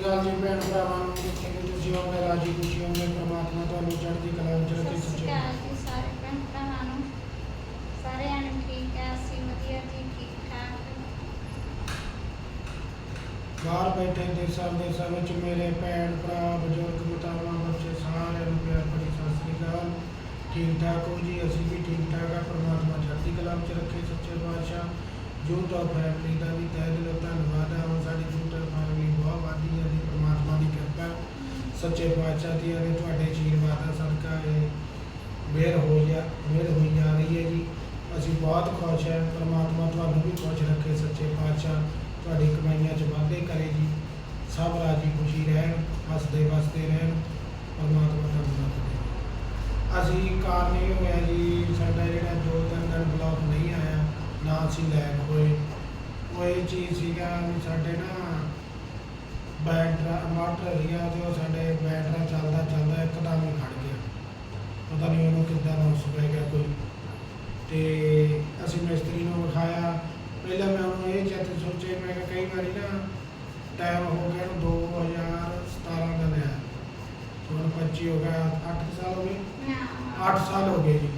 ਸ੍ਰੀ ਅਕਾਲ ਜੀ ਭੈਣ ਭਰਾਵਾਂ ਨੂੰ ਜਿੱਥੇ ਵੀ ਤੁਸੀਂ ਹੋਵੇ ਰਾਜੀ ਖੁਸ਼ੀ ਹੋਵੇ ਪ੍ਰਮਾਤਮਾ ਤੁਹਾਨੂੰ ਚੜ੍ਹਦੀ ਕਲਾ ਵਿੱਚ ਰੱਖੇ ਸਤਿ ਸ਼੍ਰੀ ਸੱਚੇ ਅਕਾਲ ਜੀ ਸਾਰੇ ਭੈਣ ਭਰਾਵਾਂ ਨੂੰ। ਸਾਰੇ ਜਣੇ ਠੀਕ ਹੈ ਅਸੀਂ ਵਧੀਆ ਜੀ ਠੀਕ ਠਾਕ। ਬਾਹਰ ਬੈਠੇ ਦੇਸਾਂ ਦੇਸਾਂ ਵਿੱਚ ਮੇਰੇ ਭੈਣ ਭਰਾ ਬਜ਼ੁਰਗ ਮੁਤਾਬਾ ਬੱਚੇ ਸਾਰਿਆਂ ਨੂੰ ਪਿਆਰ ਭਰੀ ਸਤਿ ਸ੍ਰੀ ਅਕਾਲ। ਠੀਕ ਠਾਕ ਹੋ ਜੀ ਅਸੀਂ ਵੀ ਠੀਕ ਠਾਕ ਆ ਪ੍ਰਮਾਤਮਾ ਚੜ੍ਹਦੀ ਕਲਾ ਵਿੱਚ ਰੱਖੇ ਸੱਚੇ ਪਾਤਸ਼ਾਹ। ਜੂਟਾ ਫੈਮਿਲੀ ਦਾ ਵੀ ਤਹਿ ਦਿਲੋਂ ਧੰਨਵਾਦ ਹੈ। ਹੁਣ ਸਾਡੀ ਜੂਟਾ ਫੈਮਿਲੀ ਬਹੁਤ ਵਾਦੀ ਹੈ ਜੀ। ਪ੍ਰਮਾਤਮਾ ਦੀ ਕਿਰਪਾ ਸੱਚੇ ਪਾਤਸ਼ਾਹ ਦੀ ਅਤੇ ਤੁਹਾਡੇ ਆਸ਼ੀਰਵਾਦਾਂ ਦਾ ਸਦਕਾ ਇਹ ਮਿਹਰ ਹੋ ਆ ਮਿਹਰ ਹੋਈ ਜਾ ਰਹੀ ਹੈ ਜੀ। ਅਸੀਂ ਬਹੁਤ ਖੁਸ਼ ਹਾਂ। ਪਰਮਾਤਮਾ ਤੁਹਾਨੂੰ ਵੀ ਖੁਸ਼ ਰੱਖੇ ਸੱਚੇ ਪਾਤਸ਼ਾਹ। ਤੁਹਾਡੀ ਕਮਾਈਆਂ 'ਚ ਵਾਧੇ ਕਰੇ ਜੀ। ਸਭ ਰਾਜੀ ਖੁਸ਼ੀ ਰਹਿਣ, ਹੱਸਦੇ ਵਸਦੇ ਰਹਿਣ। ਪਰਮਾਤਮਾ ਤੁਹਾਨੂੰ ਦੇ ਅਸੀਂ ਕਾਰਨ ਇਹ ਹੋਇਆ ਜੀ। ਸਾਡਾ ਜਿਹੜਾ ਦੋ ਤਿੰਨ ਦਿਨ ਬਲੌਗ ਨਹੀਂ ਆਇਆ। ਨਾ ਅਸੀਂ ਲੈਕ ਹੋਏ। ਉਹ ਇਹ ਚੀਜ਼ ਸੀਗਾ ਵੀ ਸਾਡੇ ਨਾ ਬੈਟਰਾ ਮੋਟਰ ਸੀਗਾ ਤੇ ਉਹ ਸਾਡੇ ਬੈਟਰਾ ਚੱਲਦਾ ਚੱਲਦਾ ਇੱਕਦਮ ਹੀ ਖੜ ਗਿਆ। ਪਤਾ ਨਹੀਂ ਉਹਨੂੰ ਕਿੱਦਾਂ ਨੁਕਸ ਪੈ ਗਿਆ ਕੋਈ। ਤੇ ਅਸੀਂ ਮਿਸਤਰੀ ਨੂੰ ਵਿਖਾਇਆ। ਪਹਿਲਾਂ ਮੈਂ ਉਹਨੂੰ ਇਹ ਚਿੱਤ ਸੋਚੇ ਮੈਂ ਕਿਹਾ ਕਈ ਵਾਰੀ ਨਾ ਟਾਈਮ ਹੋ ਗਿਆ ਨੂੰ 2017 ਦਾ ਲਿਆ। ਹੁਣ 25 ਹੋ ਗਿਆ 8 ਸਾਲ ਹੋ ਗਏ। 8 ਸਾਲ ਹੋ ਗਏ ਜੀ।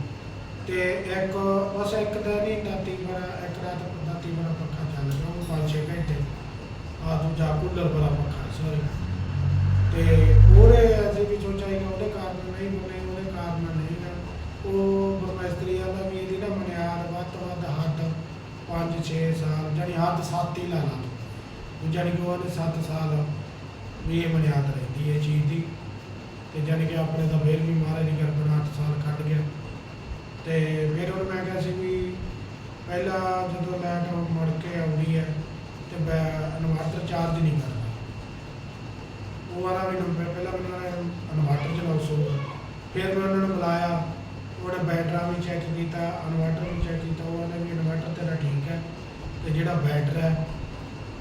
ਤੇ ਇੱਕ, ਬਸ ਇੱਕ ਦਿਨ ਹੀ ਦਾਤੀ ਬੜਾ ਇੱਕ ਰਾਤ ਦਾਤੀ ਬੜਾ ਪੱਖਾ ਚੱਲ ਰਿਹਾ ਉਹ 5-6 ਘੰਟੇ। ਆ ਦੂਜਾ ਕੂਲਰ ਬੜਾ ਪੱਖਾ ਸੌਰੀ ਤੇ ਪੂਰੇ ਅਸੀਂ ਵੀ ਸੋਚਿਆ ਕਿ ਉਹਦੇ ਕਾਰਨ ਨਹੀਂ ਬਣੇ, ਉਹਦੇ ਕਾਰਨ ਨਹੀਂ ਨਾ ਉਹ ਬਰਮੈਸਤਰੀ ਵਾਲਾ ਵੀ ਇਹਦੀ ਨਾ ਮਨਿਆਦ ਵੱਧ ਤੋਂ ਵੱਧ ਹੱਦ 5-6 ਸਾਲ ਜਾਨੀ ਹੱਦ 7 ਹੀ ਲਾ ਲਾ। ਉਹ ਜਾਨੀ ਕਿ ਉਹਨੇ 7 ਸਾਲ ਵੀ ਇਹ ਮਨਿਆਦ ਰਹਿੰਦੀ ਹੈ ਚੀਜ਼ ਦੀ। ਤੇ ਜਾਨੀ ਕਿ ਆਪਣੇ ਤਾਂ ਫੇਰ ਵੀ ਮਹਾਰਾਜ ਦੀ ਕਿਰਪਾ ਨਾਲ 8 ਸਾਲ ਕੱਢ ਗਿਆ। ਤੇ ਫਿਰ ਹੁਣ ਮੈਂ ਕਿਹਾ ਸੀ ਵੀ ਪਹਿਲਾਂ ਜਦੋਂ ਲਾਈਟ ਮੁੜ ਕੇ ਆਉਂਦੀ ਹੈ ਤੇ ਮੈਂ ਇਨਵਰਟਰ ਚਾਰਜ ਨਹੀਂ ਕਰਦਾ। ਉਹ ਵਾਲਾ ਵੀ ਨੰਬਰ ਪਹਿਲਾਂ ਮੈਨੂੰ ਉਹਨਾਂ ਨੇ ਇਨਵਰਟਰ ਚਲਾਉ ਸੋ ਫਿਰ ਮੈਂ ਉਹਨਾਂ ਨੂੰ ਬੁਲਾਇਆ, ਉਹਨੇ ਬੈਟਰਾ ਵੀ ਚੈੱਕ ਕੀਤਾ, ਇਨਵਰਟਰ ਵੀ ਚੈੱਕ ਕੀਤਾ ਉਹਨੇ ਵੀ ਇਨਵਰਟਰ ਤੇਰਾ ਠੀਕ ਹੈ ਤੇ ਜਿਹੜਾ ਬੈਟਰ ਹੈ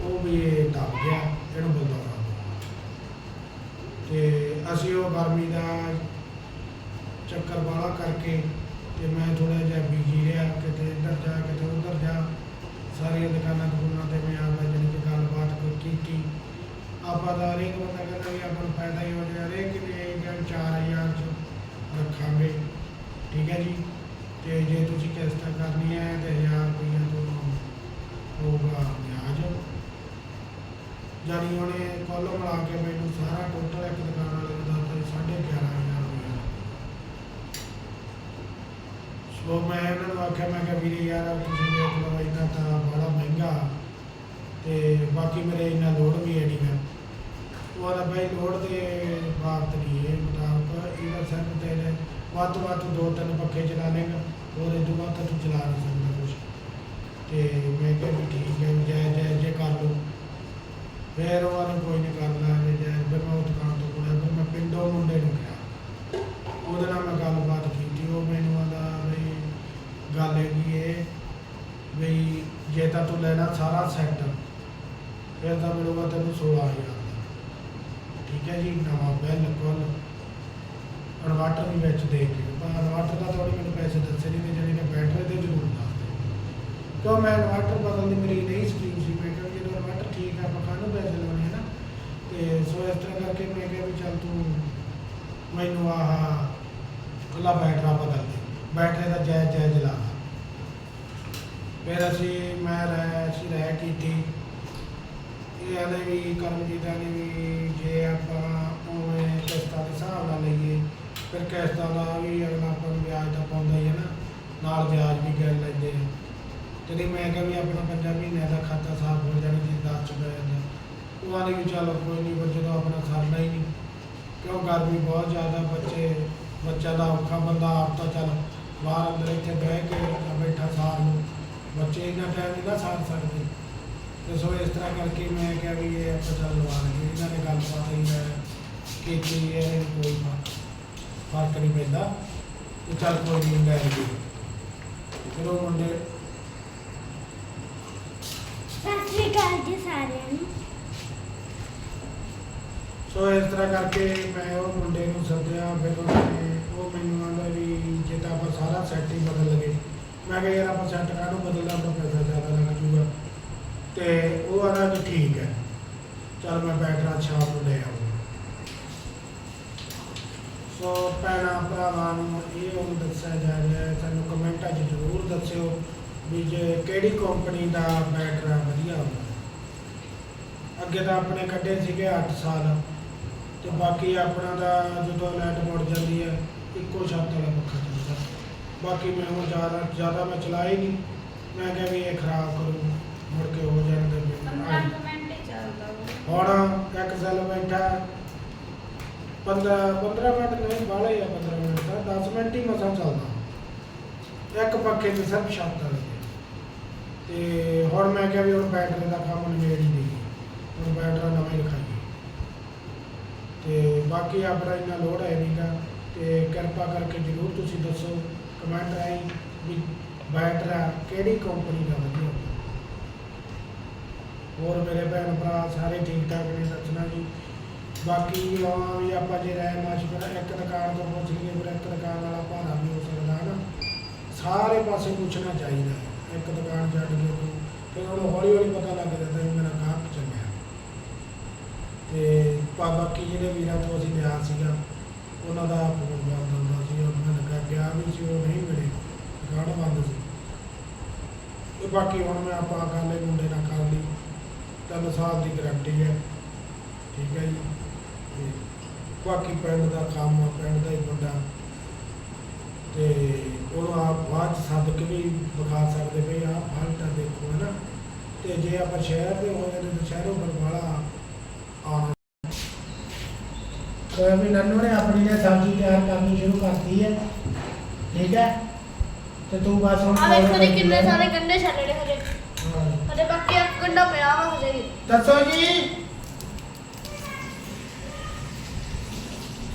ਉਹ ਵੀ ਇਹ ਦਬ ਗਿਆ, ਇਹਨੂੰ ਬਦਲਵਾ ਤੇ ਅਸੀਂ ਉਹ ਗਰਮੀ ਦਾ ਚੱਕਰ ਵਾਲਾ ਕਰਕੇ ਤੇ ਮੈਂ ਥੋੜਾ ਜਿਹਾ ਬੀਜੀ ਰਿਹਾ, ਕਿਤੇ ਇੱਧਰ ਜਾ, ਕਿਤੇ ਉੱਧਰ ਜਾ, ਸਾਰੀਆਂ ਦੁਕਾਨਾਂ ਦੁਕਾਨਾਂ ਤੇ ਮੈਂ ਆਪਦਾ ਜਾਣੀ ਕਿ ਗੱਲਬਾਤ ਕੋਈ ਕੀਤੀ। ਆਪਾਂ ਦਾ ਹਰੇਕ ਬੰਦਾ ਕਹਿੰਦਾ ਵੀ ਆਪਾਂ ਨੂੰ ਫਾਇਦਾ ਹੀ ਹੋ ਜਾਏ, ਹਰੇਕ ਨੇ ਜਨ 4000 ਚ ਰੱਖਾਂਗੇ। ਠੀਕ ਹੈ ਜੀ? ਤੇ ਜੇ ਤੁਸੀਂ ਕਿਸ਼ਤਾਂ ਕਰਨੀ ਹੈ, ਤੇ 1000 ਰੁਪਈਆ ਤੁਹਾਨੂੰ ਹੋਊਗਾ ਵਿਆਜ। ਜਾਨੀ ਉਹਨੇ ਕੋਲੋਂ ਮਿਲਾ ਕੇ ਮੈਨੂੰ ਸਾਰਾ ਟੋਟਲ ਇੱਕ ਦੁਕਾਨ ਵਾਲੇ ਦਾ 11.5 ਸੋ ਮੈਂ ਇਹਨਾਂ ਨੂੰ ਆਖਿਆ, ਮੈਂ ਕਿਹਾ ਵੀਰੇ ਯਾਰ ਤੁਸੀਂ ਦੇਖ ਲਓ ਇਹਦਾ ਤਾਂ ਬੜਾ ਮਹਿੰਗਾ ਤੇ ਬਾਕੀ ਮੇਰੇ ਇੰਨਾ ਲੋਡ ਵੀ ਹੈ ਨਹੀਂ ਗਾ ਉਹ ਆਦਾ ਭਾਈ ਲੋਡ ਦੇ ਬਾਤ ਨਹੀਂ ਇਹ ਮੁਤਾਬਕ ਇਹਦਾ ਸਿਰਫ ਤੇਰੇ ਵੱਧ ਤੋਂ ਵੱਧ ਦੋ ਤਿੰਨ ਪੱਖੇ ਚਲਾ ਲੇਗਾ ਹੋਰ ਇਹ ਤੋਂ ਬਾਅਦ ਤਾਂ ਤੂੰ ਚਲਾ ਨਹੀਂ ਸਕਦਾ ਕੁਛ। ਤੇ ਮੈਂ ਕਿਹਾ ਵੀ ਠੀਕ ਹੈ ਵੀ ਜੈ ਜੈ ਜੇ ਕਰ ਲਓ। ਫਿਰ ਉਹ ਵਾਲੇ ਕੋਈ ਨਹੀਂ ਕਰਨਾ ਜੇ ਜੈ ਫਿਰ ਮੈਂ ਉਹ ਦੁਕਾਨ ਤੋਂ ਕੋਲੇ ਫਿਰ ਮੈਂ ਪਿੰਡੋਂ ਮੁੰਡੇ ਨੂੰ ਕਿਹਾ ਉਹਦੇ ਨਾਲ ਮੈਂ ਗੱਲਬਾਤ ਕੀਤੀ ਉਹ ਮੈਨੂੰ ਆਦਾ ਵੀ ਗੱਲ ਹੈਗੀ ਇਹ ਵੀ ਜੇ ਤਾਂ ਤੂੰ ਲੈਣਾ ਸਾਰਾ ਸੈੱਟ ਫਿਰ ਤਾਂ ਮਿਲੂਗਾ ਤੈਨੂੰ 16000 ਦਾ। ਠੀਕ ਹੈ ਜੀ, ਨਵਾਂ ਬਿਲਕੁਲ ਇਨਵਰਟਰ ਵੀ ਵਿੱਚ ਦੇ ਕੇ। ਪਰ ਇਨਵਰਟਰ ਦਾ ਥੋੜੀ ਮੈਨੂੰ ਪੈਸੇ ਦੱਸੇ ਨਹੀਂ ਤੇ ਜਿਹੜੇ ਨੇ ਬੈਟਰੀ ਦੇ ਜ਼ਰੂਰ ਦੱਸਦੇ ਕਿਉਂ ਮੈਂ ਇਨਵਰਟਰ ਬਦਲਣ ਦੀ ਮੇਰੀ ਨਹੀਂ ਸਕੀਮ ਸੀ, ਮੈਂ ਕਿਹਾ ਜਦੋਂ ਇਨਵਰਟਰ ਠੀਕ ਆ ਆਪਾਂ ਕਾਹਨੂੰ ਪੈਸੇ ਲਾਉਣੇ ਹੈ ਨਾ। ਤੇ ਸੋ ਇਸ ਤਰ੍ਹਾਂ ਕਰਕੇ ਮੈਂ ਕਿਹਾ ਵੀ ਚੱਲ ਤੂੰ ਮੈਨੂੰ ਆਹ ਖੁੱਲਾ ਬੈਟਰਾ ਬਦਲ ਦੇ। ਬੈਟਰੇ ਦਾ ਜੈ ਜੈ ਜਲਾ ਫਿਰ ਅਸੀਂ, ਮੈਂ ਰਹਿ, ਅਸੀਂ ਰਹਿ ਕੀਤੀ ਇਹ ਆਲੇ ਵੀ ਕਰਮਜੀਤ ਨੇ ਵੀ ਜੇ ਆਪਾਂ ਉਵੇਂ ਕਿਸ਼ਤਾਂ ਦੇ ਹਿਸਾਬ ਨਾਲ ਲਈਏ, ਫਿਰ ਕਿਸ਼ਤਾਂ ਦਾ ਵੀ ਅਗਲਾ ਆਪਾਂ ਨੂੰ ਵਿਆਜ ਤਾਂ ਪਾਉਂਦਾ ਹੀ ਹੈ ਨਾ, ਨਾਲ ਵਿਆਜ ਵੀ ਗਿਣ ਲੈਂਦੇ ਆ। ਤੇ ਮੈਂ ਕਿਹਾ ਵੀ ਆਪਣਾ ਪੰਜਾਂ ਮਹੀਨਿਆਂ ਦਾ ਖਾਤਾ ਸਾਫ਼ ਹੋ ਜਾਣਾ, ਜੇ 10 ਚ ਪੈ ਜਾਂਦਾ। ਉਹ ਆਲੇ ਵੀ ਚੱਲ ਕੋਈ ਨਹੀਂ ਪਰ ਜਦੋਂ ਆਪਣਾ ਸਰਨਾ ਹੀ ਨਹੀਂ ਕਿਉਂ ਗਰਮੀ ਬਹੁਤ ਜ਼ਿਆਦਾ, ਬੱਚੇ ਬੱਚਾ ਦਾ ਔਖਾ, ਬੰਦਾ ਆਪ ਤਾਂ ਚੱਲ ਬਾਹਰ ਅੰਦਰ ਇੱਥੇ ਬਹਿ ਕੇ ਬੈਠਾ ਸਾਰ ਨੂੰ। ਬੱਚੇ ਇਹਨਾਂ ਟਾਈਮ ਨਹੀਂ ਨਾ ਸਾਰ ਸਕਦੇ। ਤੇ ਸੋ ਇਸ ਤਰ੍ਹਾਂ ਕਰਕੇ ਮੈਂ ਕਿਹਾ ਵੀ ਇਹ ਆਪਾਂ ਚੱਲ ਲਵਾ ਲਈਏ। ਇਹਨਾਂ ਨੇ ਗੱਲਬਾਤ ਹੀ ਮੈਂ ਕੀਤੀ ਇਹ ਕੋਈ ਫ਼ਰਕ ਨਹੀਂ ਪੈਂਦਾ। ਤੇ ਚੱਲ ਕੋਈ ਨਹੀਂ ਲੈ ਲਈਏ। ਫਿਰ ਉਹ ਮੁੰਡੇ ਸਤਿ ਸ਼੍ਰੀ ਅਕਾਲ ਜੀ ਸਾਰਿਆਂ ਨੂੰ। ਸੋ ਇਸ ਤਰ੍ਹਾਂ ਕਰਕੇ ਮੈਂ ਉਹ ਮੁੰਡੇ ਨੂੰ ਸੱਦਿਆ। ਫਿਰ ਉਹਨੇ ਉਹ ਮੈਨੂੰ ਆਂਦਾ ਵੀ ਜੇ ਤਾਂ ਆਪਾਂ ਸਾਰਾ ਸੈੱਟ ਹੀ ਬਦਲ ਲਗੇ ਮੈਂ ਕਿਹਾ ਯਾਰ ਆਪਾਂ ਸੈੱਟ ਕਾਹਨੂੰ ਬਦਲਦਾ ਆਪਾਂ ਪੈਸਾ ਜ਼ਿਆਦਾ ਲੱਗ ਜੂਗਾ। ਤੇ ਉਹ ਆਂਦਾ ਵੀ ਠੀਕ ਹੈ। ਚਲ ਮੈਂ ਬੈਟਰਾ ਸ਼ਾਮ ਨੂੰ ਲੈ ਆਉਂਗਾ ਸੋ ਭੈਣਾਂ, ਭਰਾਵਾਂ ਨੂੰ ਇਹ ਹੁਣ ਦੱਸਿਆ ਜਾ ਰਿਹਾ ਹੈ। ਸਾਨੂੰ ਕਮੈਂਟਾਂ 'ਚ ਜ਼ਰੂਰ ਦੱਸਿਓ ਵੀ ਜੇ ਕਿਹੜੀ ਕੰਪਨੀ ਦਾ ਬੈਟਰਾ ਵਧੀਆ ਹੁੰਦਾ ਅੱਗੇ ਤਾਂ ਆਪਣੇ ਕੱਢੇ ਸੀਗੇ 8 ਸਾਲ ਤੇ ਬਾਕੀ ਆਪਣਾ ਦਾ ਜਦੋਂ ਲਾਈਟ ਮੁੜ ਜਾਂਦੀ ਹੈ, ਇੱਕੋ ਛੱਤ ਵਾਲਾ ਪੱਖਾ ਬਾਕੀ ਮੈਂ ਹੁਣ ਜ਼ਿਆਦਾ ਜ਼ਿਆਦਾ ਮੈਂ ਹੀ ਨਹੀਂ ਮੈਂ ਕਿਹਾ ਵੀ ਇਹ ਖਰਾਬ ਕਰੂ ਮੁੜ ਕੇ ਹੋ ਜਾਂਦੇ ਵੀ 15 ਕੁ ਮਿੰਟ ਹੀ ਚੱਲਦਾ ਉਹ ਹੁਣ ਇੱਕ ਸੈੱਲ ਬੈਠਾ। 15 15 ਮਿੰਟ ਨਹੀਂ ਬਾਹਲਾ ਹੀ ਆ 15 ਮਿੰਟ ਦਾ 10 ਮਿੰਟ ਹੀ ਮਸਾਂ ਚੱਲਦਾ। ਇੱਕ ਪੱਖੇ ਤੇ ਸਿਰਫ ਛੱਤ ਵਾਲੇ ਤੇ। ਹੁਣ ਮੈਂ ਕਿਹਾ ਵੀ ਹੁਣ ਬੈਟਰੀ ਦਾ ਕੰਮ ਨਿਬੇੜ ਹੀ ਦੇਈਏ। ਹੁਣ ਬੈਟਰਾ ਨਵਾਂ ਹੀ ਰਖਾਈਏ ਤੇ ਬਾਕੀ ਆਪਣਾ ਇੰਨਾ ਲੋਡ ਹੈ ਨਹੀਂਗਾ ਤੇ ਕਿਰਪਾ ਕਰਕੇ ਜਰੂਰ ਤੁਸੀਂ ਦੱਸੋ। ਕਮੈਂਟ ਰਾਹੀਂ ਵੀ ਬੈਟਰਾ ਕਿਹੜੀ ਕੰਪਨੀ ਦਾ ਵਧੀਆ ਹੋਰ ਮੇਰੇ ਭੈਣ ਭਰਾ ਸਾਰੇ ਠੀਕ ਠਾਕ ਨੇ ਦੱਸਣਾ ਜੀ। ਬਾਕੀ ਹਾਂ ਵੀ ਆਪਾਂ ਜੇ ਰਹਿ ਮਾਸ਼ਪਰਾ ਇੱਕ ਦੁਕਾਨ ਤੋਂ ਪੁੱਛ ਲਈਏ, ਫਿਰ ਇੱਕ ਦੁਕਾਨ ਵਾਲਾ ਭਾਰਾ ਵੀ ਹੋ ਸਕਦਾ ਹੈ ਨਾ। ਸਾਰੇ ਪਾਸੇ ਪੁੱਛਣਾ ਚਾਹੀਦਾ, ਇੱਕ ਦੁਕਾਨ ਛੱਡ ਕੇ ਤੂੰ ਫਿਰ ਉਹਨੂੰ ਹੌਲੀ ਹੌਲੀ ਪਤਾ ਲੱਗ ਜਾਂਦਾ ਵੀ ਮੇਰਾ ਗਾਹਕ ਚੱਲਿਆ ਤੇ ਬਾਕੀ ਜਿਹੜੇ ਵੀਰਾਂ ਤੋਂ ਅਸੀਂ ਲਿਆ ਸੀਗਾ ਉਹਨਾਂ ਦਾ ਫੋਨ ਬੰਦ ਹੁੰਦਾ ਸੀ, ਉਹਨਾਂ ਲੱਗਾ ਗਿਆ ਵੀ ਸੀ, ਉਹ ਨਹੀਂ ਮਿਲੇ। ਦੁਕਾਨ ਬੰਦ ਸੀ। ਤੇ ਬਾਕੀ ਹੁਣ ਮੈਂ ਆਪਾਂ ਗੱਲ ਇਹ ਮੁੰਡੇ ਨਾਲ ਕਰ ਲਈ। ਤਿੰਨ ਸਾਲ ਦੀ ਗਰੰਟੀ ਹੈ। ਠੀਕ ਹੈ ਜੀ। ਤੇ ਬਾਕੀ ਪਿੰਡ ਦਾ ਕੰਮ ਪਿੰਡ ਦਾ ਹੀ ਮੁੰਡਾ। ਤੇ ਉਹਨੂੰ ਆਪ ਬਾਅਦ 'ਚ ਸੱਦ ਕੇ ਵੀ ਵਿਖਾ ਸਕਦੇ ਵੀ ਆਹ ਫਾਲਟਾ ਦੇਖੋ, ਹੈ ਨਾ। ਤੇ ਜੇ ਆਪਾਂ ਸ਼ਹਿਰ ਦੇ ਹੋ ਜਾਂਦੇ ਤਾਂ ਸ਼ਹਿਰੋਂ ਬਰਵਾਲਾ ਆਉਣਾ ਵੀ ਨੰਨੂ ਨੇ ਆਪਣੀ ਨੇ ਸਬਜ਼ੀ ਤਿਆਰ ਕਰਨੀ ਸ਼ੁਰੂ ਕਰਤੀ ਹੈ ਠੀਕ ਹੈ ਤੇ ਤੂੰ ਬਸ ਹੁਣ ਆ ਵੇਖੋ ਜੀ ਕਿੰਨੇ ਸਾਰੇ ਗੰਡੇ ਛੱਡੜੇ ਹਜੇ। ਹਾਂ। ਹਜੇ ਬਾਕੀ ਇੱਕ ਗੰਡਾ ਪਿਆ ਵਾ ਹਜੇ ਵੀ। ਦੱਸੋ ਜੀ।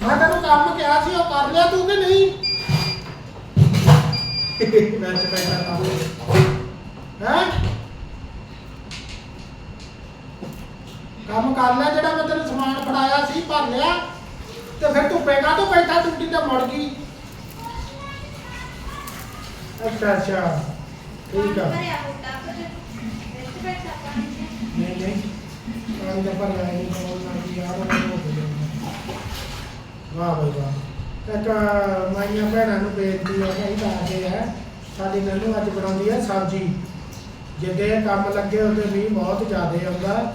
ਮੈਂ ਤੈਨੂੰ ਕੰਮ ਕਿਹਾ ਸੀ ਉਹ ਕਰ ਲਿਆ ਤੂੰ ਕਿ ਨਹੀਂ? ਮੈਂ ਚ ਬੈਠਾ ਕੰਮ ਹੈ? ਕੰਮ ਕਰ ਲਿਆ ਜਿਹੜਾ ਮੈਂ ਤੈਨੂੰ ਸਮਾਨ ਫੜਾਇਆ ਸੀ ਭਰ ਲਿਆ। ਤੇ ਫਿਰ ਤੂੰ ਬੈਠਾ ਤੋਂ ਬੈਠਾ ਟੁੱਟੀ ਤੇ ਮੁੜ ਗਈ। ਅੱਛਾ ਅੱਛਾ। ਠੀਕ ਆ। ਭਰਿਆ ਹੁੰਦਾ ਫਿਰ ਵਿੱਚ ਬੈਠਾ ਪਾਣੀ ਚ ਨਹੀਂ ਨਹੀਂ। ਪਾਣੀ ਦਾ ਭਰ ਆਇਆ ਨਹੀਂ ਕੋਲ ਨਾ ਕੀ ਯਾਰ ਉਹ ਹੋ ਗਿਆ ਵਾਹ ਬਈ ਵਾਹ। ਇੱਕ ਮਾਈਆਂ ਭੈਣਾਂ ਨੂੰ ਬੇਨਤੀ ਹੈ ਕਿ ਦੱਸਦੇ ਹੈ ਸਾਡੀ ਨੰਨੂ ਅੱਜ ਬਣਾਉਂਦੀ ਹੈ ਸਬਜ਼ੀ। ਜਿੱਦੇ ਕੰਮ ਲੱਗੇ ਉਹਦੇ ਵੀ ਬਹੁਤ ਜ਼ਿਆਦਾ ਆਉਂਦਾ।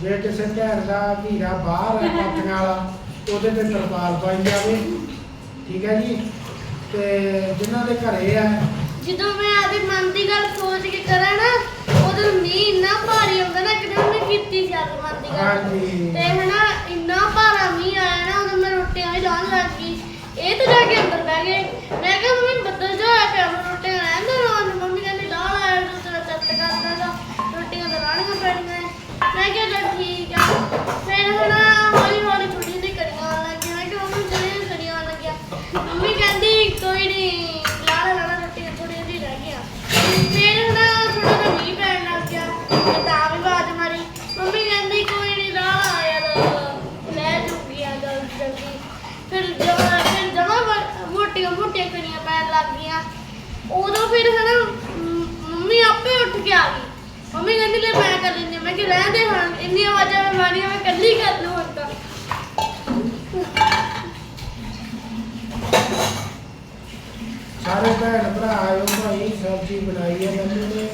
ਜੇ ਕਿਸੇ ਭੈਣ ਦਾ ਵੀਰਾ ਬਾਹਰ ਹੈ ਵਾਲਾ ਉਹਦੇ ਤੇ ਤਰਪਾਲ ਪਾਈ ਜਾਵੇ। ਠੀਕ ਹੈ ਜੀ? ਤੇ ਜਿਨ੍ਹਾਂ ਦੇ ਘਰੇ ਹੈ ਜਦੋਂ ਮੈਂ ਆਦੀ ਮਨ ਦੀ ਗੱਲ ਸੋਚ ਕੇ ਕਰਾਂ ਨਾ ਉਦੋਂ ਮੀਂਹ ਇੰਨਾ ਭਾਰੀ ਆਉਂਦਾ ਨਾ ਕਿਤੇ ਉਹਨੇ ਕੀਤੀ ਸੀ ਆਦੀ ਮਨ ਦੀ ਗੱਲ। ਹਾਂਜੀ। ਤੇ ਹਨਾ ਇੰਨਾ ਭਾਰਾ ਮੀਂਹ ਆਇਆ ਨਾ ਉਦੋਂ ਮੈਂ ਰੋਟੀਆਂ ਵੀ ਲਾਉਣ ਲੱਗ ਗਈ। ਇਹ ਤਾਂ ਜਾ ਕੇ ਅੰਦਰ ਬਹਿ ਗਏ। ਮੈਂ ਕਿਹਾ ਮੰਮੀ ਬੱਦਲ ਜਿਹਾ ਹੋਇਆ ਪਿਆ ਮੈਂ ਰੋਟੀਆਂ ਰਹਿਣ ਦੇ ਲਾਉਣ ਮੰਮੀ ਕਹਿੰਦੀ ਲਾ ਲਾ ਤੂੰ ਤੇਰਾ ਚੱਤ ਕਰ ਦਾਂਗਾ ਰੋਟੀਆਂ ਤਾਂ ਲਾਉਣੀਆਂ ਪੈਣੀਆਂ ਮੈਂ ਕਿਹਾ ਚੱਲ ਠੀਕ ਆ ਫਿਰ ਹੁਣ ਹੌਲੀ ਹੌਲੀ ਥੋੜੀ ਜਿਹੀ ਕੜੀਆਂ ਆਉਣ ਲੱਗੀਆਂ ਮੈਂ ਕਿਹਾ ਮੰਮੀ ਜਿਹੜੀਆਂ ਕੜੀਆਂ ਆਉਣ ਲੱਗੀਆਂ ਮੰਮੀ ਕਹਿੰਦੀ ਕੋਈ ਨਹੀਂ ਲਾ ਲਾ ਲਾ ਲਾ ਰੋਟੀਆਂ ਥੋੜੀਆਂ ਜਿਹੀ ਰਹਿ ਗਈਆਂ ਫਿਰ ਹੁਣ ਥੋੜਾ ਜਿਹਾ ਮੀਂਹ ਪੈਣ ਲੱਗ ਗਿਆ ਮੈਂ ਤਾਂ ਵੀ ਆਵਾਜ਼ ਮਾਰੀ ਮੰਮੀ ਕਹਿੰਦੀ ਕੋਈ ਨਹੀਂ ਲਾ ਲਾ ਯਾਰ ਲੈ ਜੂਗੀ ਆ ਜਲਦੀ ਜਲਦੀ ਫਿਰ ਜਮਾ ਫਿਰ ਜਮਾ ਮੋਟੀਆਂ ਮੋਟੀਆਂ ਕਣੀਆਂ ਪੈਣ ਲੱਗ ਗਈਆਂ ਉਦੋਂ ਫਿਰ ਹਨਾ ਮ- ਮੰਮੀ ਆਪੇ ਉੱਠ ਕੇ ਆ ਗਈ ਮੰਮੀ ਕਹਿੰਦੀ ਲੈ ਮੈਂ ਕਰ ਲੈਂਦੀ ਹਾਂ। ਮੈਂ ਕਿ ਰਹਿਣ ਦੇ ਹੁਣ ਇੰਨੀਆਂ ਆਵਾਜ਼ਾਂ ਮੈਂ ਮਾਰੀਆਂ ਮੈਂ ਇਕੱਲੀ ਕਰ ਲੂ ਹੁਣ ਤਾਂ। ਸਾਰੇ ਭੈਣ ਭਰਾ ਆਇਓ ਭਾਈ ਸਬਜ਼ੀ ਬਣਾਈ ਹੈ ਨੰਨੂ ਨੇ।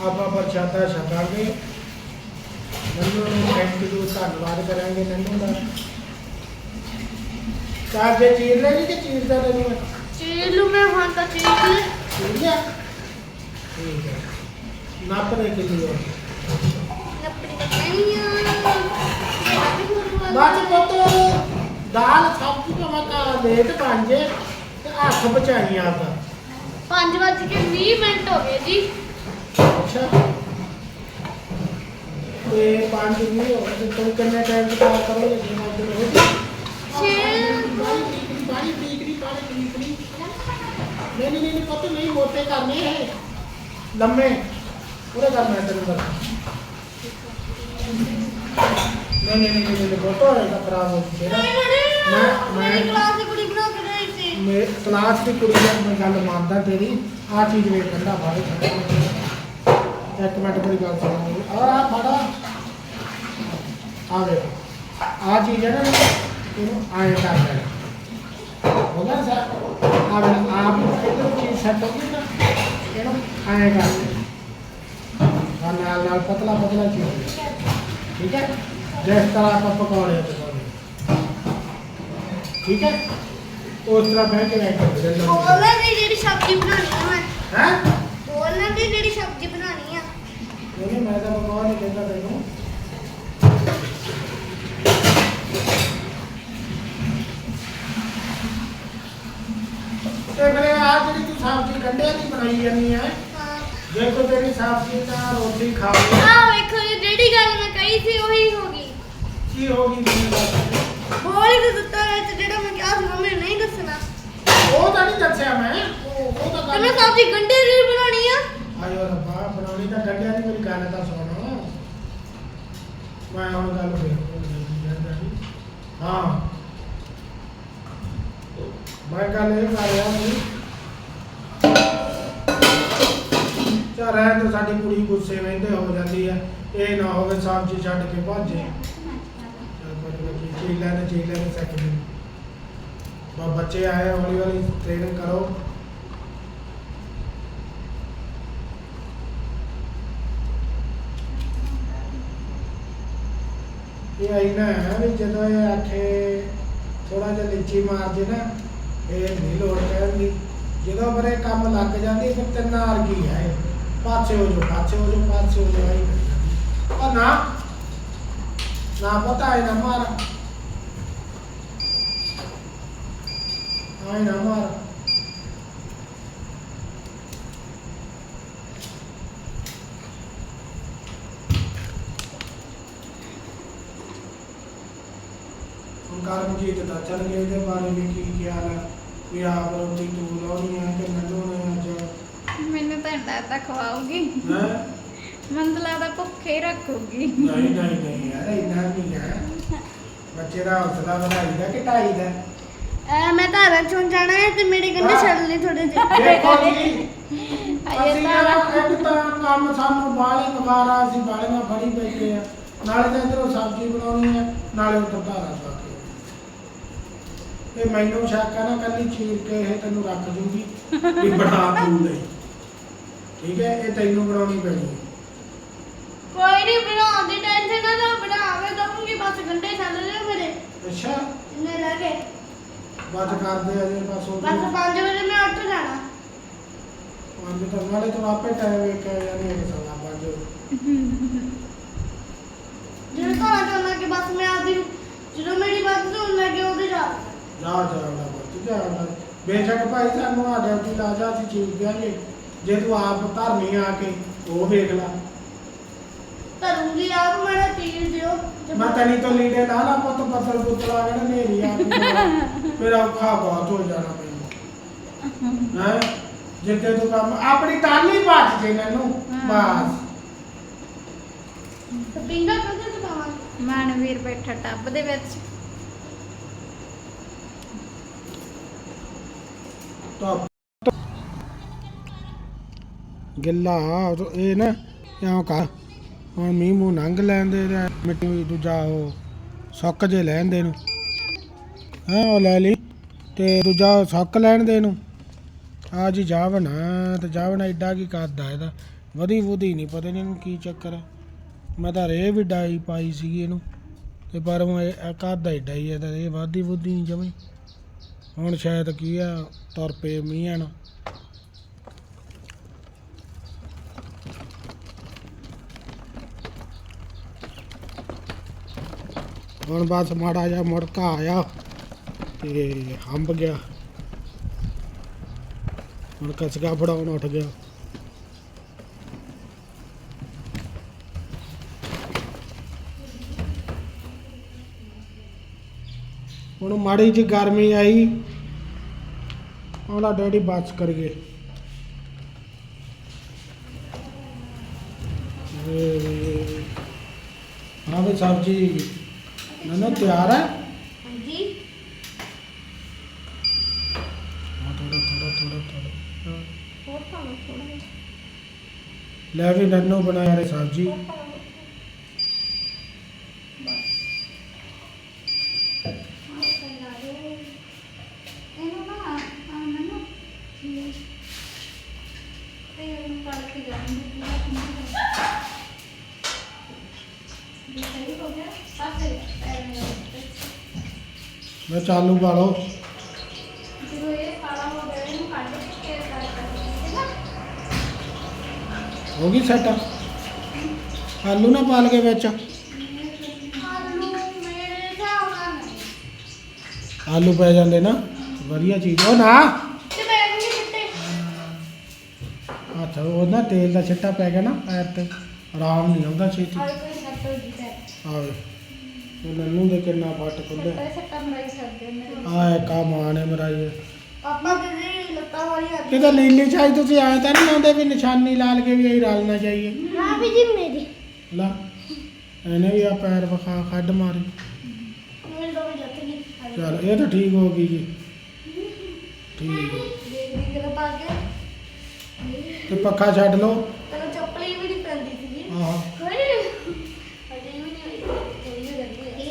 ਆਪਾਂ ਪ੍ਰਸ਼ਾਦਾ ਛਕਾਂਗੇ। ਨੰਨੂ ਨੂੰ ਥੈਂਕ ਯੂ ਧੰਨਵਾਦ ਕਰਾਂਗੇ ਨੰਨੂ ਦਾ ਚਾਰ ਦੇ ਚੀਰ ਲੈਣੀ ਕਿ ਚੀਰ ਦਾ ਲੈਣੀ ਹੈ ਚੀਰ ਲੂ ਮੈਂ ਹੁਣ ਤਾਂ ਚੀਰ ਲੈ ਚੀਰ ਲਿਆ? ਠੀਕ ਹੈ। ਨੱਪ ਦੇ ਕਿਲੋ ਨੱਪੜੀ ਤਾਂ ਨਹੀਂ ਆ। ਬਾਅਦ ਚ ਪੁੱਤ ਦਾਲ ਸਬਜ਼ੀ ਭਾਵੇਂ ਤਾਂ ਲੇਟ ਬਣ ਜੇ ਤੇ ਹੱਥ ਬਚਾਈ ਆਪਦਾ 5 ਵੱਜ ਕੇ 20 ਮਿੰਟ ਹੋ ਗਏ ਜੀ। ਅੱਛਾ। ਤੇ ਪੰਜ ਨਹੀਂ ਹੋ ਤੇ ਤੁਸੀਂ ਕਿੰਨੇ ਟਾਈਮ ਕਾਲ ਕਰੋਗੇ? ਜੀ ਮੈਂ ਤੇ ਹੋ ਬਾਈ ਬਰੀਕ ਦੀ ਬਾਈ ਬਰੀਕ ਦੀ ਨਹੀਂ ਨਹੀਂ ਨਹੀਂ ਪੁੱਤ ਨਹੀਂ ਮੋਟੇ ਕਰਨੇ ਹੈ ਲੰਮੇ। ਬਸ ਨਹੀਂ ਨਹੀਂ ਨਹੀਂ ਨਹੀਂ ਨਹੀਂ ਫੋਟੋ ਹੋਏਗਾ ਖਰਾਬ ਹੋ ਜਾਏਗਾ ਮੈਂ- ਮੈਂ- ਮੇਰੀ ਕਲਾਸ ਦੀ ਕੁੜੀ ਬਣਾ ਕੇ ਗਈ ਸੀ। ਮੇ ਕਲਾਸ ਦੀ ਕੁੜੀ ਦਾ ਮੈਂ ਗੱਲ ਮੰਨਦਾ ਤੇਰੀ ਆ ਚੀਜ਼ ਵੇਖ ਠੰਡਾ ਬਾਰੇ ਇੱਕ ਮਿੰਟ ਮੇਰੀ ਗੱਲ ਸੁਣੋ। ਆ ਆ ਫੜਾ ਆ ਵੇ ਆ ਚੀਜ਼ ਹੈ ਨਾ ਇਹਨੂੰ ਆਏ ਕਰ ਲੈਣਾ ਹੋਗਾ ਸਰ? ਆ ਬਣਾ ਆਪ ਇਧਰ ਚੀਜ਼ ਸੈੱਟ ਹੋ ਗਈ ਨਾ। ਇਹਨੂੰ ਆਏ ਕਰ ਆ ਨਾਲ ਨਾਲ ਪਤਲਾ ਪਤਲਾ ਚੀਜ਼ ਠੀਕ ਹੈ ਜਿਸ ਤਰ੍ਹਾਂ ਆਪਾਂ ਪਕੌੜੇ ਪਕਾਉਣੇ ਠੀਕ ਹੈ ਉਸ ਤਰ੍ਹਾਂ ਬਹਿ ਕੇ ਰਹਿ ਕਰ ਦੇ ਬੋਲਣ ਦੀ ਜਿਹੜੀ ਸਬਜ਼ੀ ਬਣਾਉਣੀ ਆ ਮੈਂ ਹੈ ਬੋਲਣ ਦੀ ਜਿਹੜੀ ਸਬਜ਼ੀ ਬਣਾਉਣੀ ਆ ਨਹੀਂ ਮੈਂ ਤਾਂ ਪਕੌੜਾ ਨਹੀਂ ਕਹਿੰਦਾ ਤੈਨੂੰ ਤੇ ਮੇਰੇ ਆ ਜਿਹੜੀ ਤੂੰ ਸਬਜ਼ੀ ਗੰਢਿਆਂ ਦੀ ਬਣਾਈ ਜਾਂਦੀ ਹੈ ਹਾਂ ਕੋ ਤੇਰੀ ਸਬਜ਼ੀ ਨਾਲ ਰੋਟੀ ਖਾਵੇ ਆ ਵੇਖੋ ਜੀ, ਜਿਹੜੀ ਗੱਲ ਮੈਂ ਕਹੀ ਸੀ ਉਹੀ ਹੋ ਗਈ। ਕੀ ਹੋਗੀ ਮੈਨੂੰ ਦੱਸ ਬੋਲ ਹੀ ਦਿੱਤਾ ਵਿੱਚ ਜਿਹੜਾ ਮੈਂ ਕਿਹਾ ਸੀ ਮੰਮੀ ਨੇ ਨਹੀਂ ਦੱਸਣਾ। ਉਹ ਤਾਂ ਨਹੀਂ ਦੱਸਿਆ ਮੈਂ। ਉਹ ਉਹ ਤਾਂ ਤੇ ਗੱਲ ਮੈਂ ਸਬਜ਼ੀ ਗੰਢੇ ਦੀ ਬਣਾਉਣੀ ਆ। ਆਇਓ ਰੱਬਾ ਬਣਾਉਣੀ ਤਾਂ ਗੰਢਿਆਂ ਦੀ ਮੇਰੀ ਗੱਲ ਤਾਂ ਸੁਣ। ਮੈਂ ਹੁਣ ਗੱਲ ਫੇਰ ਹਾਂ। ਮੈਂ ਗੱਲ ਇਹ ਕਰ ਰਿਹਾ ਸੀ ਚਾ ਰਹਿਣ ਤੋਂ ਸਾਡੀ ਕੁੜੀ ਗੁੱਸੇ ਵਹਿੰਦੇ ਹੋ ਜਾਂਦੀ ਹੈ ਇਹ ਨਾ ਹੋਵੇ ਸਬਜ਼ੀ ਛੱਡ ਕੇ ਭੱਜੇ। ਚੀਲਾ ਤੇ ਚੀਲਾ ਤੇ ਸੈਕਿੰਡ ਬਾ ਬੱਚੇ ਆਏ, ਹੌਲੀ ਹੌਲੀ ਟ੍ਰੇਨਿੰਗ ਕਰੋ। ਇਹ ਆਈ ਹੈ ਵੀ ਜਦੋਂ ਇਹ ਆਖੇ ਥੋੜਾ ਜਿਹਾ ਲੀਚੀ ਮਾਰ ਜੇ ਨਾ, ਇਹ ਨਹੀਂ ਲੋੜ ਕਹਿਣ ਦੀ ਜਦੋਂ ਇਹ ਕੰਮ ਲੱਗ ਜਾਂਦੀ, ਫਿਰ ਤਿੰਨ ਅਰਗੀ ਹੈ ਇਹ। ਪਾਸੇ ਹੋ ਜੋ ਪਾਸੇ ਹੋ ਜੋ ਪਾਸੇ ਹੋ ਜੋ ਆਈ ਉਹ ਨਾ ਨਾ ਪਤਾ ਹੈ ਨਾ ਮਾਰ ਆਈ ਨਾ ਮਾਰ ਹੁਣ ਕਰਮਜੀਤ ਦਾ ਚੱਲ ਗਏ ਇਹਦੇ ਬਾਰੇ ਵੀ ਕੀ ਖਿਆਲ ਹੈ ਵੀ ਆਪ ਰੋਟੀ ਤੂੰ ਲਾਉਣੀ? ਮੈਨੂੰ ਤਾਂ ਡਰ ਖਵਾਉਗੀ ਹੈ? ਮੈਨੂੰ ਤਾਂ ਲੱਗਦਾ ਭੁੱਖੇ ਹੀ ਰੱਖੂਗੀ। ਨਹੀਂ ਨਹੀਂ ਨਹੀਂ ਯਾਰ ਇੰਨਾ ਨਹੀਂ ਹੈ। ਬੱਚੇ ਦਾ ਹੌਸਲਾ ਵਧਾਈ ਦਾ ਕਿ ਢਾਈ ਦਾ? ਐ ਮੈਂ ਧਾਰਾਂ ਚੋਂ ਜਾਣਾ ਹੈ ਤੇ ਮੇਰੇ ਗੰਢੇ। ਛੱਡ ਲਈ ਥੋੜੇ ਜਿਹੇ। ਦੇਖੋ ਜੀ ਅਜੇ ਅਸੀਂ ਤਾਂ ਇੱਕ ਤਾਂ ਕੰਮ ਸਾਨੂੰ ਬਾਹਲੀ ਮਗਾਰਾ ਅਸੀਂ ਬਾਲੀਆਂ ਫੜੀ ਬੈਠੇ ਆ। ਨਾਲੇ ਤਾਂ ਇਧਰੋਂ ਸਬਜ਼ੀ ਬਣਾਉਣੀ ਹੈ ਨਾਲੇ ਉੱਧਰ ਧਾਰਾ ਪਾ ਕੇ। ਇਹ ਮੈਨੂੰ ਸ਼ੱਕ ਆ ਨਾ ਕੱਲੀ ਚੀਰ ਕੇ ਇਹ ਤੈਨੂੰ ਰੱਖ ਦੂੰਗੀ ਵੀ ਬਣਾ ਤੂੰ ਦੇ ਠੀਕ ਹੈ ਇਹ ਤੈਨੂੰ ਬਣਾਉਣੀ ਪੈਣੀ ਹੈ। ਕੋਈ ਨਹੀਂ ਬਣਾਉਣ ਦੀ ਟੈਨਸ਼ਨ ਨਾ ਲਓ ਬਣਾ ਕੇ ਦਊਂਗੀ ਬਸ ਗੰਢੇ ਛੱਡ ਲਿਓ ਮੇਰੇ। ਅੱਛਾ। ਇੰਨੇ ਰਹਿ ਗਏ। ਵੱਧ ਕਰਦੇ ਅਜੇ ਬਸ ਉਹ। ਬਸ 5 ਵਜੇ ਮੈਂ ਉੱਠ ਜਾਣਾ। ਪੰਜ ਤਾਂ ਨਾਲੇ ਤੂੰ ਆਪੇ ਟਾਈਮ ਵੇਖ ਕੇ ਜਾਨੀ ਹੈ ਸਵਾ ਪੰਜ ਜਦੋਂ ਧਾਰਾਂ ਚੋਂ ਲਾ ਕੇ ਬਸ ਮੈਂ ਆਪਦੀ ਜਦੋਂ ਮੇਰੀ ਬਾਤ ਸੁਣ ਲੱਗੇ ਉਹਦੇ ਜਾ। ਜਾ ਜਾ ਨਾ ਬੱਤ ਜਾ। ਨਾ ਬੇਸ਼ੱਕ ਭਾਈ ਸਾਨੂੰ ਆ ਡਿਊਟੀ ਲਾ ਜਾ ਅਸੀਂ ਚੀਜ਼ ਦਿਆਂਗੇ ਜੇ ਤੂੰ ਆਪ ਧਰਨੀ ਆ ਕੇ ਉਹ ਵੇਖ ਲੈ। ਧਰੂੰਗੀ ਆਪ ਮੇਰਾ ਤੀਰ ਦਿਓ। ਤੇ ਮੈਂ ਤਨੀ ਤੋਂ ਲੀੜੇ ਲਾ ਲਾ ਪੁੱਤ ਪੱਥਰ ਪੁੱਤਲਾ ਨੇਰੀ ਆ ਗਈ। ਮੇਰਾ ਔਖਾ ਬਹੁਤ ਹੋ ਜਾਣਾ ਮੈਨੂੰ। ਹੈ? ਜਿੱਦੇ ਤੂੰ ਕੰਮ ਆਪਣੀ ਟਾਲੀ ਬਾਤ ਜੇ ਮੈਨੂੰ। ਬਸ। ਤੇ ਪਿੰਗਾ ਕਦੇ ਚਕਾਵਾਂ ਮਨਵੀਰ ਬੈਠਾ ਟੱਬ ਦੇ ਵਿੱਚ। ਤਾਂ ਗਿੱਲਾ ਇਹ ਨਾ ਇਉਂ ਕਰ। ਹੁਣ ਮੀਂਹ ਮੂੰਹ ਨੰਗ ਲੈਂਦੇ ਤੇ ਮਿੱਟੀ ਦੂਜਾ ਉਹ ਸੁੱਕ ਜੇ ਲੈਂਦੇ ਨੂੰ। ਹਾਂ, ਉਹ ਲੈ ਲਈ ਤੇ ਦੂਜਾ ਸੁੱਕ ਲੈਣ ਦੇ ਨੂੰ। ਆ ਜੀ ਜਾਵਣ ਤੇ ਜਾਵਣ ਐਡਾ ਕੀ ਕਰਦਾ ਇਹਦਾ? ਵਧੀ ਵਧੀ ਨਹੀਂ ਪਤਾ ਨਹੀਂ ਇਹਨੂੰ ਕੀ ਚੱਕਰ ਹੈ ਮੈਂ ਤਾਂ ਰੇ ਵੀ ਡਾਈ ਪਾਈ ਸੀਗੀ ਇਹਨੂੰ। ਤੇ ਪਰ ਉਹ ਇਹ ਕਰਦਾ ਏਡਾ ਹੀ ਇਹਦਾ ਇਹ ਵਾਦੀ ਵੁੱਧੀ ਨਹੀਂ ਜਮੀ। ਹੁਣ ਸ਼ਾਇਦ ਕੀ ਆ, ਤੁਰ ਪਏ ਮੀਂਹਾਂ ਨਾਲ ਹੁਣ ਬਸ ਮਾੜਾ ਜਿਹਾ ਮੁੜਕਾ ਆਇਆ ਤੇ ਹੰਬ ਗਿਆ। ਹੁਣ ਕਸਗਾ ਫੜਾਉਣ ਉੱਠ ਗਿਆ। ਹੁਣ ਮਾੜੀ ਜੀ ਗਰਮੀ ਆਈ, ਉਹਦਾ ਡੈਡੀ ਬਸ ਕਰ ਗਏ। ਹਾਂ ਵੀ ਸਬਜੀ ਨਨੋ ਤਿਆਰ ਹੈ? ਹਾਂਜੀ। ਹਾਂ ਥੋੜਾ ਥੋੜਾ ਥੋੜਾ ਥੋੜਾ ਲੈ ਵੀ ਨਨੋ ਬਣਾਇਆ ਰੇ ਸਬਜੀ Gracias. ਮੈਂ ਚਾਲੂ ਜਦੋਂ ਇਹ ਕਾਲਾ ਹੋ ਗਿਆ ਇਹਨੂੰ ਕੱਢ ਕੇ ਕਰ ਕਰਦੇ ਨਾ? ਹੋ ਗਈ ਸੈਟ ਆਲੂ ਨਾ ਪਾਲ ਕੇ ਵਿੱਚ। ਆਲੂ ਮੇਰੇ ਹਿਸਾਬ ਨਾਲ ਨਹੀਂ। ਆਲੂ ਪੈ ਜਾਂਦੇ ਨਾ। ਵਧੀਆ ਚੀਜ਼ ਉਹ ਨਾ। ਤੇ ਮੈਂ ਵੀ ਕਿਤੇ ਹੱਥ ਉਹ ਨਾ ਤੇਲ ਦਾ ਛਿੱਟਾ ਪੈ ਗਿਆ ਨਾ ਪੈਰ ਤੇ ਆਰਾਮ ਨਹੀਂ ਆਉਂਦਾ ਛੇਤੀ। ਕੋਈ ਆਵੇ। ਉਹ ਨੰਨੂ ਦੇ ਕਿੰਨਾ ਫੱਟ ਖੁੱਲੇ ਸੱਟੇ ਸੱਟਾ ਮਰਾਈ ਸਕਦੇ ਮੇਰੇ ਆ ਕਾ ਮਾਂ ਨੇ ਮਰਾਈ ਹੈ। ਪਾਪਾ ਦੇ ਲੱਤਾਂ ਵਾਲੀ ਆ ਕਿਤੇ ਲੀਲੀ ਚਾਹੀ ਤੁਸੀਂ ਆਏ ਤਾਂ ਨਹੀਂ ਆਉਂਦੇ ਵੀ ਨਿਸ਼ਾਨੀ ਲਾਲ ਕੇ ਵੀ ਇਹ ਰਲਣਾ ਚਾਹੀਏ ਹਾਂ ਵੀ ਜੀ ਮੇਰੀ। ਲਾ ਇਹਨੇ ਵੀ ਆ ਪੈਰ ਵਿਖਾ ਖੱਡ ਮਾਰੀ। ਮੇਰੇ ਦੋ ਜੱਤ ਗਈ ਚਲ ਇਹ ਤਾਂ ਠੀਕ ਹੋ ਗਈ ਜੀ। ਠੀਕ ਹੈ। ਦੇਖ ਦੇਖ ਕੇ ਪਾ ਕੇ। ਤੇ ਪੱਖਾ ਛੱਡ ਲਓ। ਤੈਨੂੰ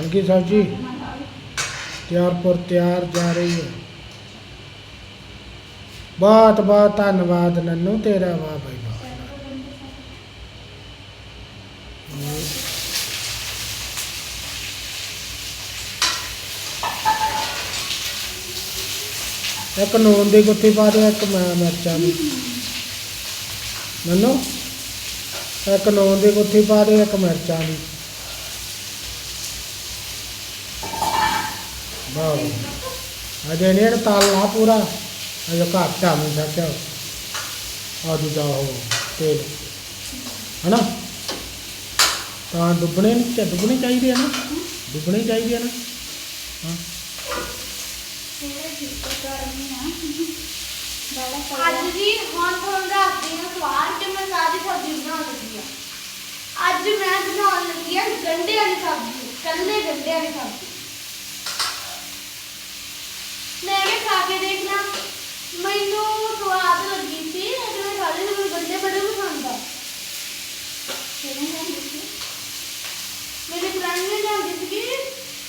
ਬਣ ਗਈ ਸਬਜ਼ੀ ਤਿਆਰ ਪਰ ਤਿਆਰ ਜਾ ਰਹੀ ਹੈ। ਬਹੁਤ ਬਹੁਤ ਧੰਨਵਾਦ ਨੰਨੂ, ਤੇਰਾ ਵਾਹ ਭਾਈ ਇੱਕ ਨੂਨ ਦੀ ਗੁੱਥੀ ਪਾ ਦੇ ਇੱਕ ਮੈਂ ਮਿਰਚਾਂ ਦੀ। ਨੰਨੂ, ਇੱਕ ਨੂਨ ਦੀ ਗੁੱਥੀ ਪਾ ਦੇ ਇੱਕ ਮਿਰਚਾਂ ਦੀ। ਵਾਹ ਅਜੇ ਨੇ ਤਾਲ ਲਾ ਪੂਰਾ ਅਜੇ ਘੱਟ ਆ ਮੈਂ ਸੱਚਾ ਆ ਦੂਜਾ ਉਹ ਤੇਲ ਹਨਾ ਤਾਂ ਡੁੱਬਣੇ ਨਹੀਂ ਚਾ ਡੁੱਬਣੇ ਚਾਹੀਦੇ ਆ ਨਾ ਡੁੱਬਣੇ ਚਾਹੀਦੇ ਆ ਨਾ ਹਾਂ ਅੱਜ ਜੀ ਹੁਣ ਤੁਹਾਨੂੰ ਦੱਸਦੀ ਹਾਂ ਸਵਾਲ ਕਿ ਮੈਂ ਸਾਦੀ ਸਬਜ਼ੀ ਬਣਾਉਣ ਲੱਗੀ ਆ ਅੱਜ ਮੈਂ ਬਣਾਉਣ ਲੱਗੀ ਆ ਗੰਢੇ ਵਾਲੀ ਸਬਜ਼ੀ ਕੱਲੇ ਗੰਢੇ ਵਾਲੀ ਸਬਜ਼ੀ ਮੈਂ ਕਿਹਾ ਖਾ ਕੇ ਦੇਖਣਾ। ਮੈਨੂੰ ਸਵਾਦ ਲੱਗੀ ਸੀ, ਅੱਜ ਮੈਂ ਖਾ ਲਈ ਮੈਨੂੰ ਗੰਢੇ ਬੜੇ ਪਸੰਦ ਆ। ਮੇਰੇ ਫਰੈਂਡ ਨੇ ਲਿਆਂਦੀ ਸੀਗੀ,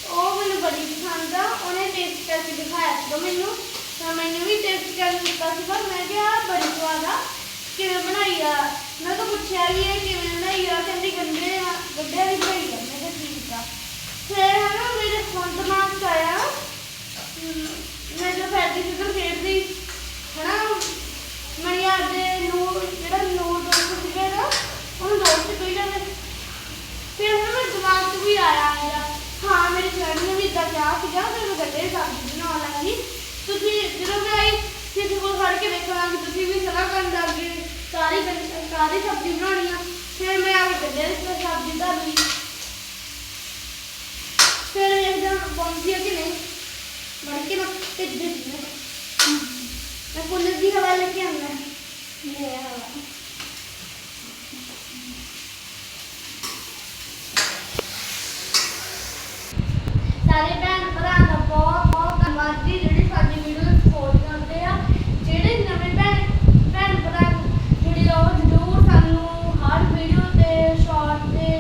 ਉਹ ਮੈਨੂੰ ਬੜੀ ਪਸੰਦ ਆ। ਉਹਨੇ ਟੇਸਟ ਕਰਕੇ ਦਿਖਾਇਆ ਸੀਗਾ ਮੈਨੂੰ। ਤਾਂ ਮੈਨੂੰ ਵੀ ਟੇਸਟ ਕਰਕੇ ਦਿੱਤਾ ਸੀਗਾ। ਮੈਂ ਕਿਹਾ, ਬੜੀ ਸਵਾਦ ਆ। ਕਿਵੇਂ ਬਣਾਈ ਆ? ਮੈਂ ਤਾਂ ਪੁੱਛਿਆ ਵੀ ਇਹ ਕਿਵੇਂ ਬਣਾਈ ਆ? ਕਹਿੰਦੀ ਗੰਡੇ ਆ ਗੰਡੇ ਵਾਲੀ ਬਣਾਈ ਆ। ਮੈਂ ਕਿਹਾ ਠੀਕ ਆ। ਫਿਰ ਹਨਾ, ਮੇਰੇ ਫੋਨ ਦਿਮਾਗ 'ਚ ਆਇਆ ਹਮ, ਮੈਂ ਜੋ ਫੈਟੀ ਸੀ ਤਾਂ ਖੇਡਦੀ ਹਨਾ ਮੈਂ ਯਾਰ ਦੇ ਨੂਰ ਜਿਹੜਾ ਨੂਰ ਦੋਸਤ ਸੀਗਾ ਨਾ ਉਹਨੂੰ ਦੋਸਤ ਕਹੀ ਜਾਂਦੇ ਫਿਰ ਹੁਣ ਮੇਰੇ ਦਿਮਾਗ 'ਚ ਵੀ ਆਇਆ ਆਇਆ ਹਾਂ ਮੇਰੇ ਫਰੈਂਡ ਨੇ ਵੀ ਇਦਾਂ ਕਿਹਾ ਸੀਗਾ ਫਿਰ ਮੈਂ ਗੱਡੇ ਸਬਜ਼ੀ ਬਣਾਉਣ ਲੱਗੀ ਤੁਸੀਂ ਜਦੋਂ ਮੈਂ ਆਈ ਕਿਸੇ ਕੋਲ ਖੜ ਕੇ ਵੇਖਣਾ ਕਿ ਤੁਸੀਂ ਵੀ ਸਲਾਹ ਕਰਨ ਲੱਗ ਗਏ ਸਾਰੀ ਗੰ- ਸਾਰੀ ਸਬਜ਼ੀ ਬਣਾਉਣੀ ਆ ਫਿਰ ਮੈਂ ਆ ਕੇ ਗੱਡੇ ਦੀ ਸਬਜ਼ੀ ਧਰ ਲਈ ਫਿਰ ਇੱਕਦਮ ਪਹੁੰਚੀ ਕਿ ਨਹੀਂ ਬਣ ਕੇ ਨਾ ਟਿੱਡ ਦਿੱਤੀ ਮੈਂ ਪੁਲਿਸ ਦੀ ਹਵਾ ਲੈ ਕੇ ਆਉਣਾ ਲੈ ਹਵਾ ਸਾਰੇ ਭੈਣ ਭਰਾਵਾਂ ਦਾ ਬਹੁਤ ਬਹੁਤ ਧੰਨਵਾਦ ਜੀ ਜਿਹੜੇ ਸਾਡੀ ਵੀਡੀਓ ਨੂੰ ਸਪੋਰਟ ਕਰਦੇ ਆ ਜਿਹੜੇ ਨਵੇਂ ਭੈਣ ਭੈਣ ਭਰਾ ਜਿਹੜੇ ਉਹ ਜ਼ਰੂਰ ਸਾਨੂੰ ਹਰ ਵੀਡੀਓ ਤੇ ਸ਼ਾਰਟ ਤੇ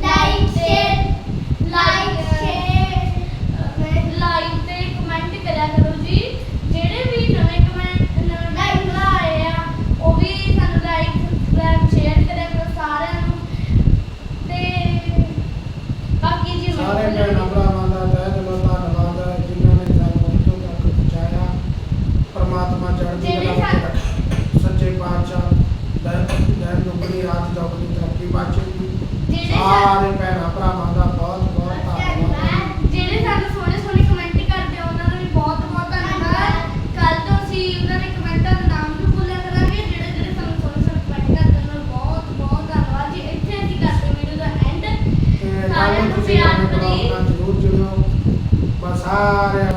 like share like share like ਤੇ ਕਮੈਂਟ ਕਰਿਆ ਕਰੋ ਜੀ ਜਿਹੜੇ ਵੀ ਨਵੇਂ ਕਮੈਂਟ ਨਵੇਂ ਭੈਣ ਭਰਾ ਆਏ ਆ ਉਹ ਵੀ ਸਾਨੂੰ ਲਾਈਕ ਸਬਸਕ੍ਰਾਈਬ ਸ਼ੇਅਰ ਕਰਿਆ ਕਰੋ ਸਾਰਿਆਂ ਨੂੰ ਤੇ ਬਾਕੀ ਜੀ ਸਾਰੇ ਮੈਨੂੰ ਭੈਣਾਂ ਭਰਾਵਾਂ ਦਾ ਤਹਿ ਦਿਲੋਂ ਧੰਨਵਾਦ ਹੈ ਜਿਨ੍ਹਾਂ ਨੇ ਸਾਨੂੰ ਇੱਥੋਂ ਤੱਕ ਪਹੁੰਚਾਇਆ ਜਿਹੜੇ ਕਲਾ ਵਿੱਚ ਰੱਖੇ। ਸੱਚੇ ਪਾਤਸ਼ਾਹ ਦਰ ਦਰ ਨੁਕਰੀ ਰਾਤ ਚੌਕਦੀ ਤਰੱਕੀ ਬਖਸ਼ੇ ਜਿਹੜੇ ਸਾਰੇ ਭੈਣਾਂ ਭਰਾਵਾਂ ਦਾ ਬਹੁਤ ਬਹੁਤ ਧੰਨਵਾਦ। ਜਿਹੜੇ ਸਾਨੂੰ ਸੋਹਣੇ ਸੋਹਣੇ ਕਮੈਂਟ ਕਰਦੇ ਆ ਉਹਨਾਂ ਦਾ ਵੀ ਬਹੁਤ ਬਹੁਤ ਧੰਨਵਾਦ। ਕੱਲ ਤੋਂ ਅਸੀਂ ਉਹਨਾਂ ਦੇ ਕਮੈਂਟਾਂ ਦਾ ਨਾਮ ਵੀ ਬੋਲਿਆ ਕਰਾਂਗੇ। ਜਿਹੜੇ ਜਿਹੜੇ ਸਾਨੂੰ ਸੋਹਣੇ ਸੋਹਣੇ ਕਮੈਂਟ ਕਰਦੇ ਉਹਨਾਂ ਦਾ ਬਹੁਤ ਬਹੁਤ ਧੰਨਵਾਦ ਜੀ। ਇੱਥੇ ਅਸੀਂ ਕਰਦੇ ਵੀਡੀਓ ਦਾ ਐਂਡ ਸਾਰਿਆਂ ਨੂੰ ਪਿਆਰ ਆਪਣੇ ਭਰੀ ਜ਼ਰੂਰ ਜੁੜਿਓ। ਬਸ ਸਾਰਿਆਂ